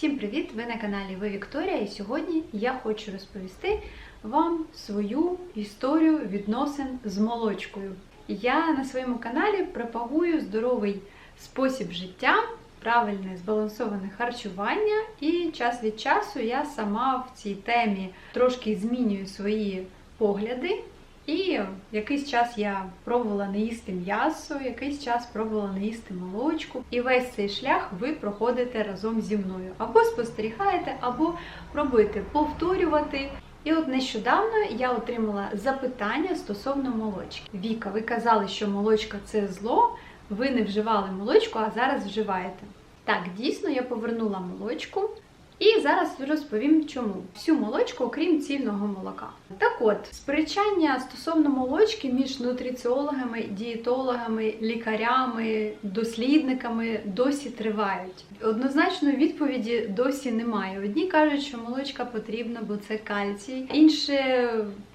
Всім привіт! Ви на каналі Ви Вікторія, і сьогодні я хочу розповісти вам свою історію відносин з молочкою. Я на своєму каналі пропагую здоровий спосіб життя, правильне збалансоване харчування, і час від часу я сама в цій темі трошки змінюю свої погляди. І якийсь час я пробувала не їсти м'ясо, якийсь час пробувала не їсти молочку. І весь цей шлях ви проходите разом зі мною. Або спостерігаєте, або пробуєте повторювати. І от нещодавно я отримала запитання стосовно молочки. Віка, ви казали, що молочка це зло, ви не вживали молочку, а зараз вживаєте. Так, дійсно, я повернула молочку. І зараз розповім чому. Всю молочку, окрім цільного молока. Так от, сперечання стосовно молочки між нутриціологами, дієтологами, лікарями, дослідниками досі тривають. Однозначно відповіді досі немає. Одні кажуть, що молочка потрібна, бо це кальцій. Інші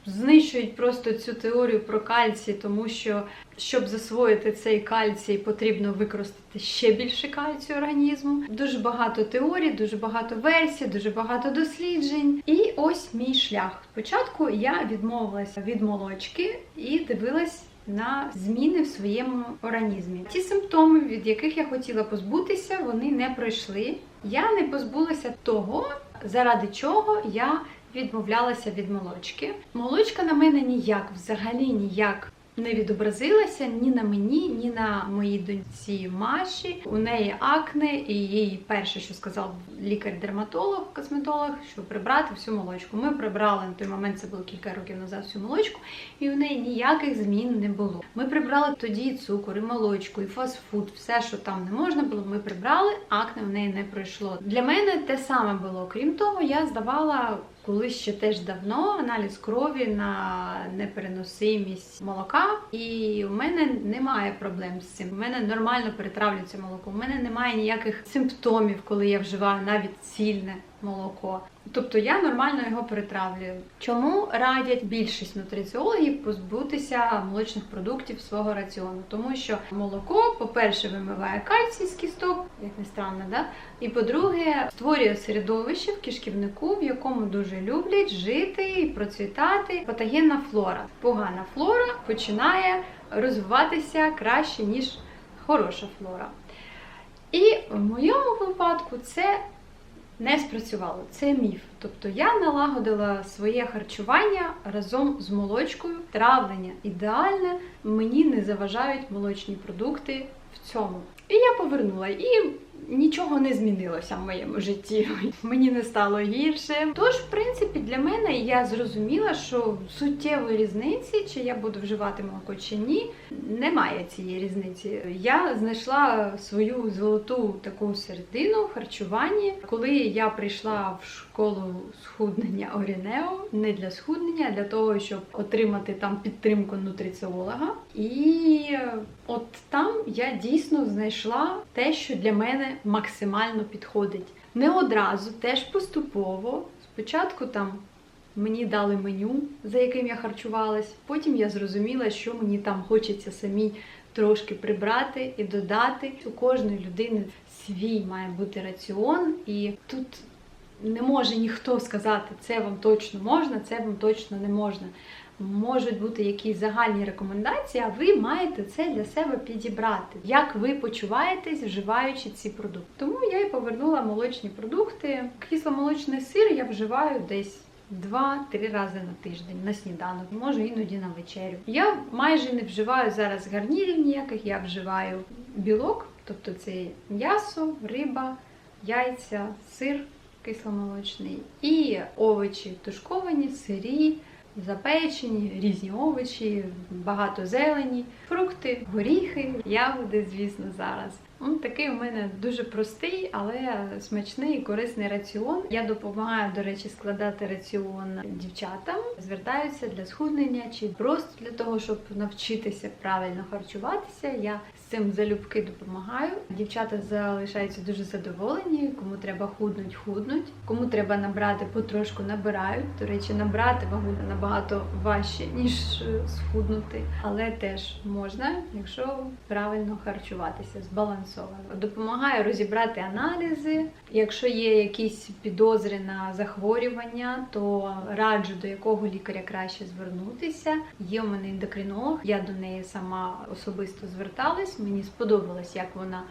знищують просто цю теорію про кальцій, тому що щоб засвоїти цей кальцій, потрібно використати ще більше кальцію організму. Дуже багато теорій, дуже багато версій, дуже багато досліджень. І ось мій шлях. Спочатку я відмовилася від молочки і дивилась. На зміни в своєму організмі. Ті симптоми, від яких я хотіла позбутися, вони не пройшли. Я не позбулася того, заради чого я відмовлялася від молочки. Молочка на мене ніяк, взагалі ніяк не відобразилася ні на мені, ні на моїй доньці Маші. У неї акне, і їй перше, що сказав лікар-дерматолог, косметолог, що прибрати всю молочку. Ми прибрали на той момент, це було кілька років назад всю молочку, і у неї ніяких змін не було. Ми прибрали тоді і цукор, і молочку, і фастфуд, все, що там не можна було, ми прибрали, акне в неї не пройшло. Для мене те саме було. Крім того, я здавала. Колись ще теж давно аналіз крові на непереносимість молока, і у мене немає проблем з цим. У мене нормально перетравлюється молоко. У мене немає ніяких симптомів, коли я вживаю навіть цільне молоко. Тобто я нормально його перетравлюю. Чому радять більшість нутриціологів позбутися молочних продуктів свого раціону? Тому що молоко, по-перше, вимиває кальцій з кісток, як не странно, да? І по-друге, створює середовище в кишківнику, в якому дуже люблять жити і процвітати патогенна флора. Погана флора починає розвиватися краще, ніж хороша флора. І в моєму випадку це не спрацювало. Це міф. Тобто я налагодила своє харчування разом з молочкою. Травлення ідеальне, мені не заважають молочні продукти в цьому. І я повернула і. Нічого не змінилося в моєму житті. Мені не стало гірше. Тож, в принципі, для мене я зрозуміла, що суттєвої різниці, чи я буду вживати молоко чи ні, немає цієї різниці. Я знайшла свою золоту таку середину в харчуванні, коли я прийшла в школу схуднення Орінео, не для схуднення, а для того, щоб отримати там підтримку нутриціолога. І от там я дійсно знайшла те, що для мене максимально підходить. Не одразу, теж поступово. Спочатку там мені дали меню, за яким я харчувалась. Потім я зрозуміла, що мені там хочеться самій трошки прибрати і додати. У кожної людини свій має бути раціон, і тут не може ніхто сказати, це вам точно можна, це вам точно не можна. Можуть бути якісь загальні рекомендації, а ви маєте це для себе підібрати, як ви почуваєтесь, вживаючи ці продукти. Тому я і повернула молочні продукти. Кисломолочний сир я вживаю десь. Два-три рази на тиждень на сніданок, може іноді на вечерю. Я майже не вживаю зараз гарнірів ніяких, я вживаю білок, тобто це м'ясо, риба, яйця, сир кисломолочний і овочі тушковані, сирі запечені, різні овочі, багато зелені, фрукти, горіхи, ягоди, звісно, зараз. Ну, Такий у мене дуже простий, але смачний і корисний раціон. Я допомагаю, до речі, складати раціон дівчатам, звертаються для схуднення чи просто для того, щоб навчитися правильно харчуватися. Я з цим залюбки допомагаю. Дівчата залишаються дуже задоволені. Кому треба худнуть, худнуть. Кому треба набрати, потрошку набирають. До речі, набрати вагу набагато важче ніж схуднути, але теж можна, якщо правильно харчуватися, збалансовано збалансовано. Допомагаю розібрати аналізи. Якщо є якісь підозри на захворювання, то раджу до якого лікаря краще звернутися. Є у мене ендокринолог, я до неї сама особисто зверталась. Мені сподобалось, як вона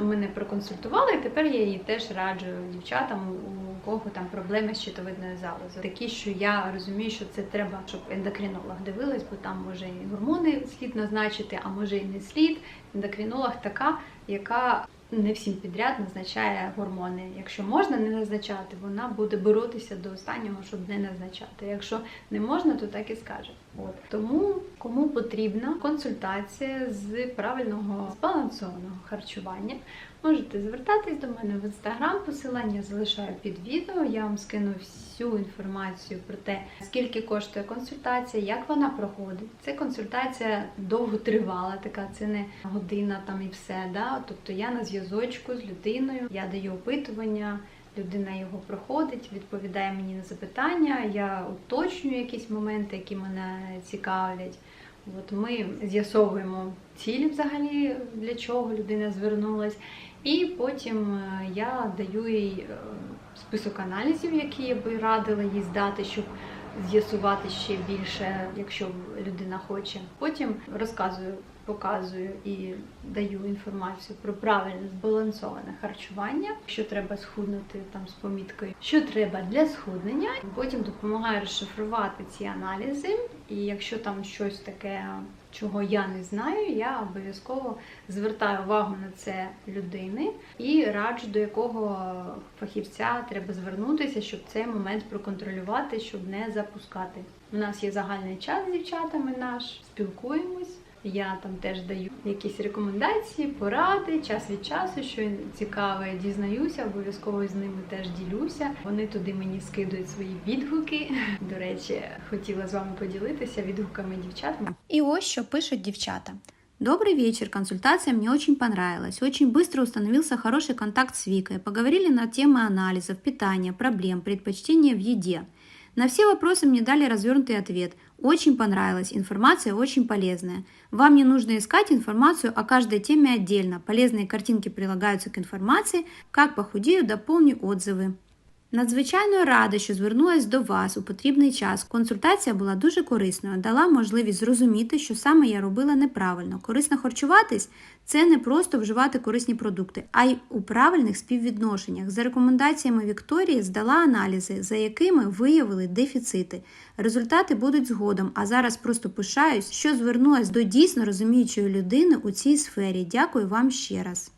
мене проконсультували, і тепер я її теж раджу дівчатам, у кого там проблеми з щитовидною залозою. Такі, що я розумію, що це треба, щоб ендокринолог дивилась, бо там може і гормони слід назначити, а може і не слід. Ендокринолог така, яка не всім підряд назначає гормони. Якщо можна не назначати, вона буде боротися до останнього, щоб не назначати. Якщо не можна, то так і скаже. От тому кому потрібна консультація з правильного збалансованого харчування, можете звертатись до мене в інстаграм. Посилання залишаю під відео. Я вам скину всю інформацію про те, скільки коштує консультація, як вона проходить. Це консультація довготривала, така це не година там і все. Да? Тобто я на зв'язочку з людиною, я даю опитування. Людина його проходить, відповідає мені на запитання. Я уточнюю якісь моменти, які мене цікавлять. От ми з'ясовуємо цілі взагалі, для чого людина звернулась, і потім е, я даю їй е, список аналізів, які я би радила їй здати, щоб з'ясувати ще більше, якщо людина хоче. Потім розказую, показую і даю інформацію про правильне збалансоване харчування, що треба схуднути там з поміткою, що треба для схуднення. Потім допомагаю розшифрувати ці аналізи, і якщо там щось таке. Чого я не знаю, я обов'язково звертаю увагу на це людини і раджу, до якого фахівця треба звернутися, щоб цей момент проконтролювати, щоб не запускати. У нас є загальний час з дівчатами наш, спілкуємось. Я там теж даю якісь рекомендації, поради, час від часу, що цікаве, дізнаюся, обов'язково з ними теж ділюся. Вони туди мені скидують свої відгуки. До речі, хотіла з вами поділитися відгуками дівчат. И ось что пишут девчата. Добрый вечер, консультация мне очень понравилась. Очень быстро установился хороший контакт с Викой. Поговорили на темы анализов, питания, проблем, предпочтения в еде. На все вопросы мне дали развернутый ответ. Очень понравилось, информация очень полезная. Вам не нужно искать информацию о каждой теме отдельно. Полезные картинки прилагаются к информации. Как похудею, дополню отзывы. Надзвичайно рада, що звернулась до вас у потрібний час. Консультація була дуже корисною, дала можливість зрозуміти, що саме я робила неправильно. Корисно харчуватись це не просто вживати корисні продукти, а й у правильних співвідношеннях. За рекомендаціями Вікторії здала аналізи, за якими виявили дефіцити. Результати будуть згодом, а зараз просто пишаюсь, що звернулась до дійсно розуміючої людини у цій сфері. Дякую вам ще раз.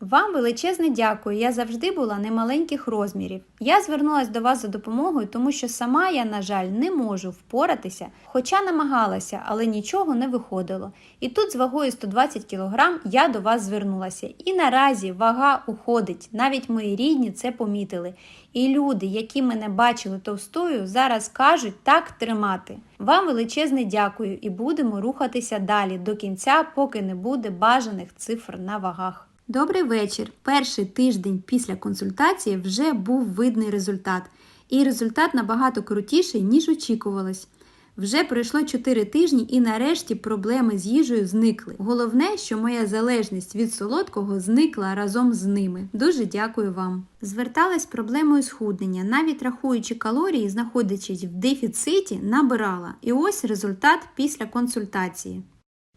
Вам величезне дякую. Я завжди була немаленьких розмірів. Я звернулася до вас за допомогою, тому що сама я, на жаль, не можу впоратися, хоча намагалася, але нічого не виходило. І тут з вагою 120 кг я до вас звернулася. І наразі вага уходить. Навіть мої рідні це помітили. І люди, які мене бачили товстою, зараз кажуть так тримати. Вам величезне дякую і будемо рухатися далі до кінця, поки не буде бажаних цифр на вагах. Добрий вечір. Перший тиждень після консультації вже був видний результат. І результат набагато крутіший, ніж очікувалось. Вже пройшло 4 тижні і нарешті проблеми з їжею зникли. Головне, що моя залежність від солодкого зникла разом з ними. Дуже дякую вам. Зверталась проблемою схуднення, навіть рахуючи калорії, знаходячись в дефіциті, набирала. І ось результат після консультації.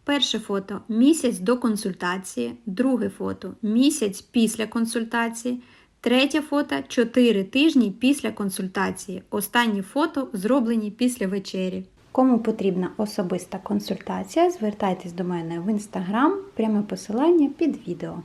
Перше фото місяць до консультації, друге фото місяць після консультації, третє фото 4 тижні після консультації. Останні фото зроблені після вечері. Кому потрібна особиста консультація, звертайтесь до мене в інстаграм, пряме посилання під відео.